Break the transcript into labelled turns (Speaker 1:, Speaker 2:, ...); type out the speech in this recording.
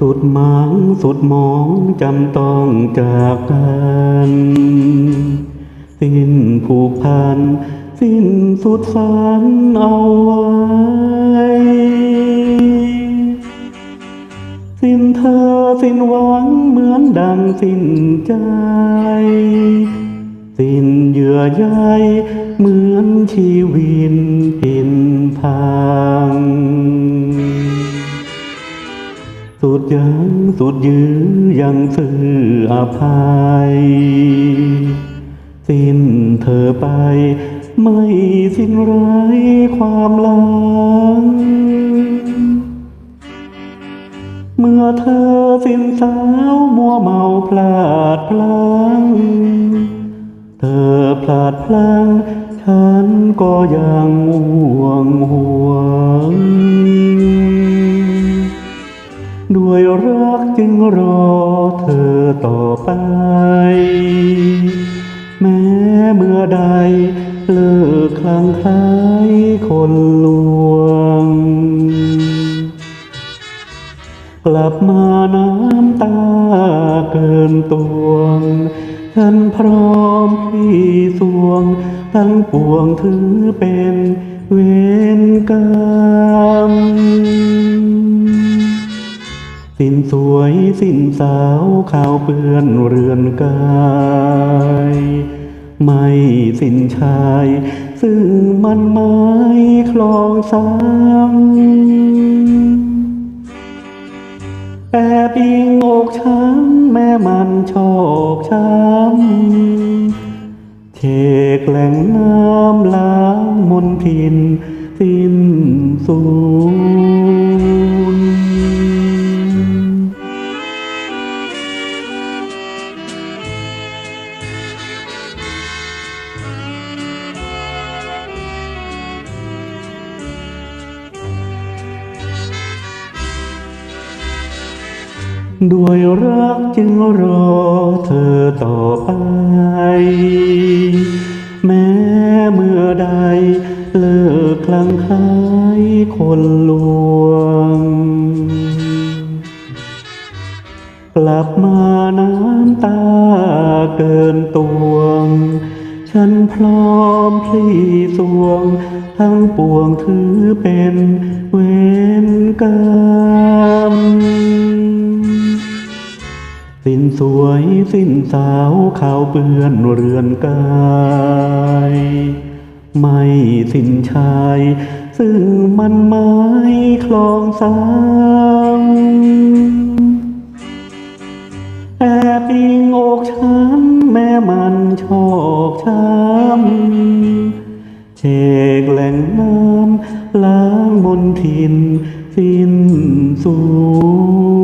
Speaker 1: สุดหมางสุดหมองจำต้องจากกัน สิ้นผูกพัน สิ้นสุดฝันเอาไว้ สิ้นเธอสิ้นหวังเหมือนดังสิ้นใจ สิ้นเยื่อใยเหมือนชีวิน สุดยังสุดยื้อยังซื่ออภัย สิ้นเธอไป ไม่สิ้นไรความหลัง เมื่อเธอสิ้นสาวมัวเมาพลาดพลั้งเธอพลาดพลั้งฉันก็ยังห่วงห่วง ด้วยรักจึงรอเธอต่อไป แม้เมื่อใดเลิกคลั่งไคล้คนลวง กลับมาน้ำตาเกินตวงฉันพร้อมพี่สวง ทั้งปวงถือเป็นเวรกรรม สิ้นสวยสิ้นสาวข่าวเปื้อนเรือนกายไม่สิ้นชายซึ่งมันไม้คลองสามแอบอิงอกช้ำแม่มันชอกช้ำเชกแหล่งน้ำล้างมนทินสิ้นสูญ ด้วยรักจึงรอเธอต่อไป แม้เมื่อใดเลิกคลั่งไคล้คนลวง กลับมาน้ำตาเกินตวง ฉันพร้อมพลีสวง ทั้งปวงถือเป็นเวรกรร สิ้นสวยสิ้นสาวขาวเปื้อนเรือนกายไม่สิ้นชายซึ่งมันไม้คลองสามแอบอิงอกฉันแม่มันโชกช้ำเชกแหล่งน้ำล้างบนทินสิ้นสูง